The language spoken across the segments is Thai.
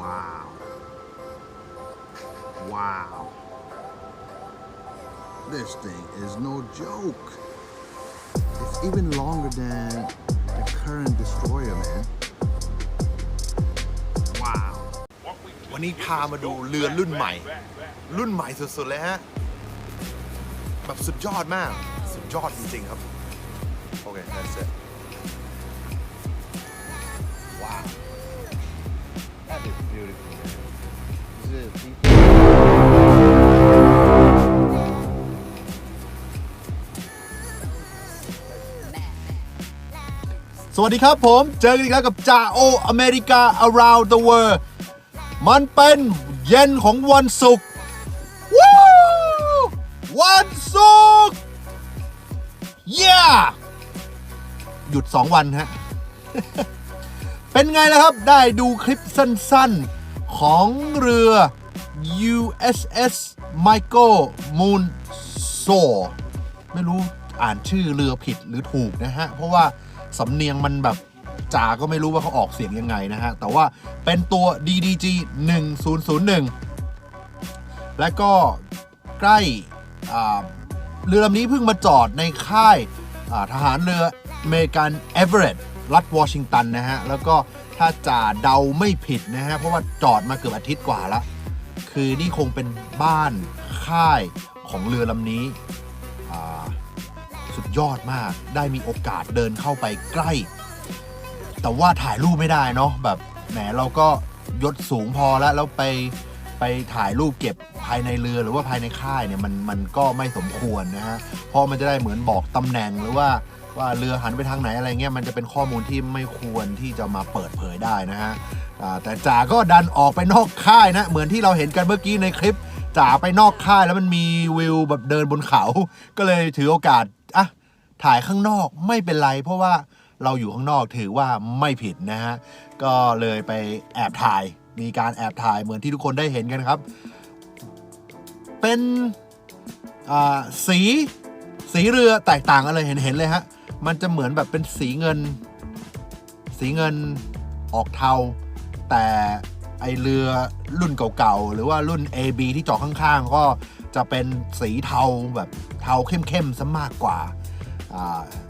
Wow. Wow. This thing is no joke. It's even longer than the current destroyer, man. Wow. วันนี้พามาดูเรือรุ่นใหม่ รุ่นใหม่สุดๆเลยฮะ แบบสุดยอดมาก สุดยอดจริงๆครับ โอเค that's it สวัสดีครับผม เจอกันอีกแล้วกับจ่าโออเมริกา around the world มันเป็นเย็นของวันศุกร์วู้วันศุกร์ yeah หยุด 2 วันฮะ เป็นไงล่ะครับได้ดูคลิปสั้นๆ ของเรือ USS Michael Moon s o ไม่รู้อ่านชื่อเรือผิดหรือถูกนะฮะ เพราะว่า สำเนียงมันแบบจ่าก็ไม่รู้ว่าเขาออกเสียงยังไงนะฮะ แต่ว่าเป็นตัว DDG 1001 และก็ใกล้เรือลำนี้เพิ่งมาจอดในค่ายาทหารเรืออเมริกันเอเวอเรตรัฐวอชิงตันนะฮะ แล้วก็ถ้าจ่าเดาไม่ผิดนะฮะ เพราะว่าจอดมาเกือบอาทิตย์กว่าละคือนี่คงเป็นบ้านค่ายของเรือลำนี้ ยอดมาก ได้มีโอกาสเดินเข้าไปใกล้ แต่ว่าถ่ายรูปไม่ได้เนาะแบบแหมเราก็ยศสูงพอแล้วแล้วไปไปถ่ายรูปเก็บภายในเรือหรือว่าภายในค่ายเนี่ยมันมันก็ไม่สมควรนะฮะเพราะมันจะได้เหมือนบอกตำแหน่งหรือว่าว่าเรือหันไปทางไหนอะไรเงี้ยมันจะเป็นข้อมูลที่ไม่ควรที่จะมาเปิดเผยได้นะฮะแต่จ่าก็ดันออกไปนอกค่ายนะเหมือนที่เราเห็นกันเมื่อกี้ในคลิปจ่าไปนอกค่ายแล้วมันมีวิวแบบเดินบนเขา ก็เลยถือโอกาสอะ ถ่ายข้างนอกไม่เป็นไร เพราะว่าเราอยู่ข้างนอกถือว่าไม่ผิดนะฮะ ก็เลยไปแอบถ่าย มีการแอบถ่ายเหมือนที่ทุกคนได้เห็นกันครับ เป็นสีสีเรือแตกต่างกันเลยเห็นเห็นเลยฮะ มันจะเหมือนแบบเป็นสีเงิน สีเงินออกเทา แต่ไอเรือรุ่นเก่าๆ หรือว่ารุ่น AB ที่จาะข้างๆ ก็จะเป็นสีเทาแบบเทาเข้มๆซะมากกว่า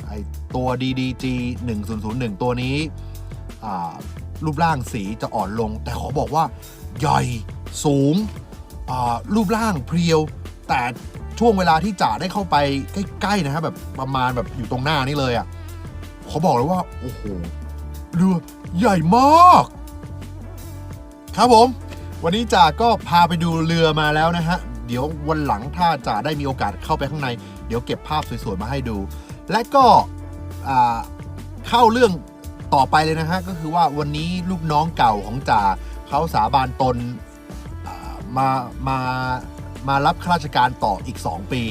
ไอตัว DDG 1001 ตัวนี้ รูปร่างสีจะอ่อนลง แต่ขอบอกว่า ใหญ่สูง รูปร่างเพรียว แต่ช่วงเวลาที่จ่าได้เข้าไปใกล้ๆนะครับแบบประมาณแบบอยู่ตรงหน้านี่เลยอะ่ะเขาบอกเลยว่า โอ้โหเรือใหญ่มาก ครับผม วันนี้จ่าก็พาไปดูเรือมาแล้วนะฮะ เดี๋ยววันหลังถ้าจ่าได้มีโอกาสเข้าไปข้างใน เดี๋ยวเก็บภาพสวยๆมาให้ดู และก็เข้าเรื่องต่อไปเลยนะฮะก็คือว่าวันนี้ลูกน้องเก่าของจ่าเขาสาบานตนมามามารับข้าราชการต่ออีก 2 ปี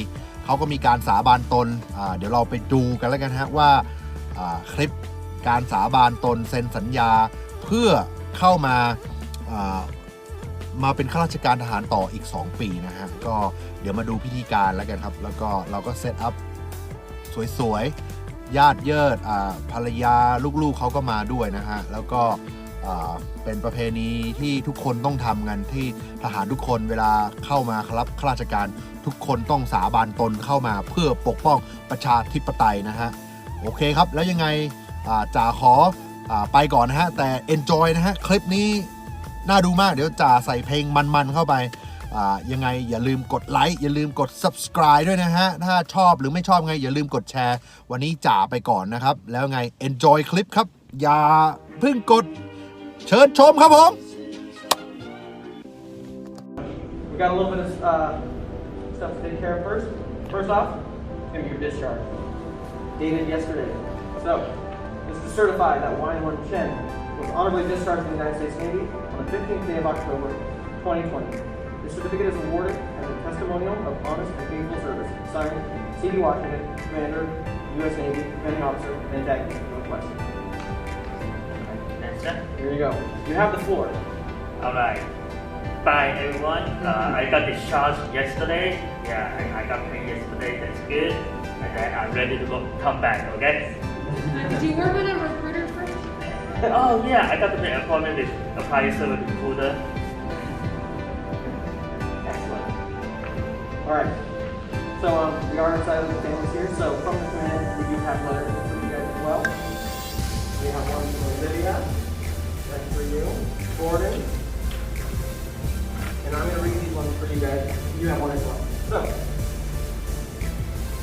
เขาก็มีการสาบานตน เดี๋ยวเราไปดูกันแล้วกันฮะว่าคลิปการสาบานตนเซ็นสัญญาเพื่อเข้ามาอ่ามาเป็นข้าราชการทหารต่ออีก 2 ปีนะฮะ ก็เดี๋ยวมาดูพิธีการแล้วกันครับ แล้วก็เราก็เซตอัพ สวยๆ ญาติเยิดอ่าภรรยาลูกๆเขาก็มาด้วยนะฮะ แล้วก็อ่าเป็นประเพณีที่ทุกคนต้องทำกันที่ทหารทุกคนเวลาเข้ามาครับข้าราชการทุกคนต้องสาบานตนเข้ามาเพื่อปกป้องประชาธิปไตยนะฮะ โอเคครับ แล้วยังไงอ่าจ่าขออาไปก่อนนะฮะ แต่ enjoy นะฮะ คลิปนี้น่าดูมากเดี๋ยวจ่าใส่เพลงมันๆเข้าไป ยังไงอย่าลืมกดไลค์อย่าลืมกด subscribe ด้วยนะฮะ ถ้าชอบหรือไม่ชอบไงอย่าลืมกดแชร์ วันนี้จ่าไปก่อนนะครับ แล้วไง enjoy คลิปครับ อย่าเพิ่งกด เชิญชมครับผม We got a little bit of uh, stuff to take care of first. First off, gonna be your discharge. Dated yesterday. So, this is certified that Wine One Chen was honorably discharged from the United States Navy on the 15th day of October, 2020. This certificate is awarded as a testimonial of honest and faithful service. Signed, C.D. Washington, Commander, U.S. Navy, Commanding Officer, and Tag Team Northwest. That's it. Here you go. You have the floor. All right. Bye, everyone. Uh, I got discharged yesterday. Yeah, I, I got paid yesterday. That's good. And then I'm ready to go, come back. Okay. Do you work with a recruiter first? oh yeah, I got to make an appointment with appraiser with recruiter. All right. So um, we are excited with the families here. So from the command, we do have letters for you guys as well. We have one for Olivia, one for you, Gordon, and I'm going to read these ones for you guys. You have one as well. So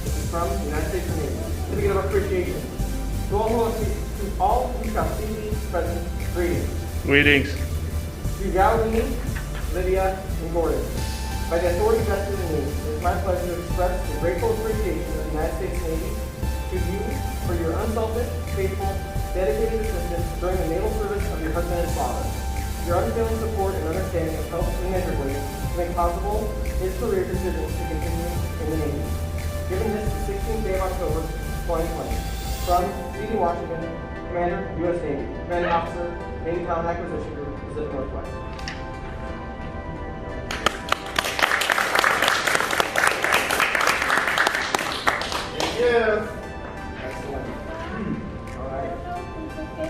this is from the United States Navy. Certificate of Appreciation. To all who, to all who shall see these present, greetings. Greetings. To Galilei, Lydia, and Gordon. By the authority vested in me, it is my pleasure to express the grateful appreciation of the United States Navy to you for your unselfish, faithful, dedicated assistance during the naval service of your husband and father. Your unfailing support and understanding have helped immeasurably to make possible his career decisions to continue in the Navy. Given this the 16th day of October, 2020, from C.D. Washington, Commander, U.S. Navy, Commanding Officer, Navy Talent Acquisition Group, Pacific Northwest.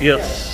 Yes.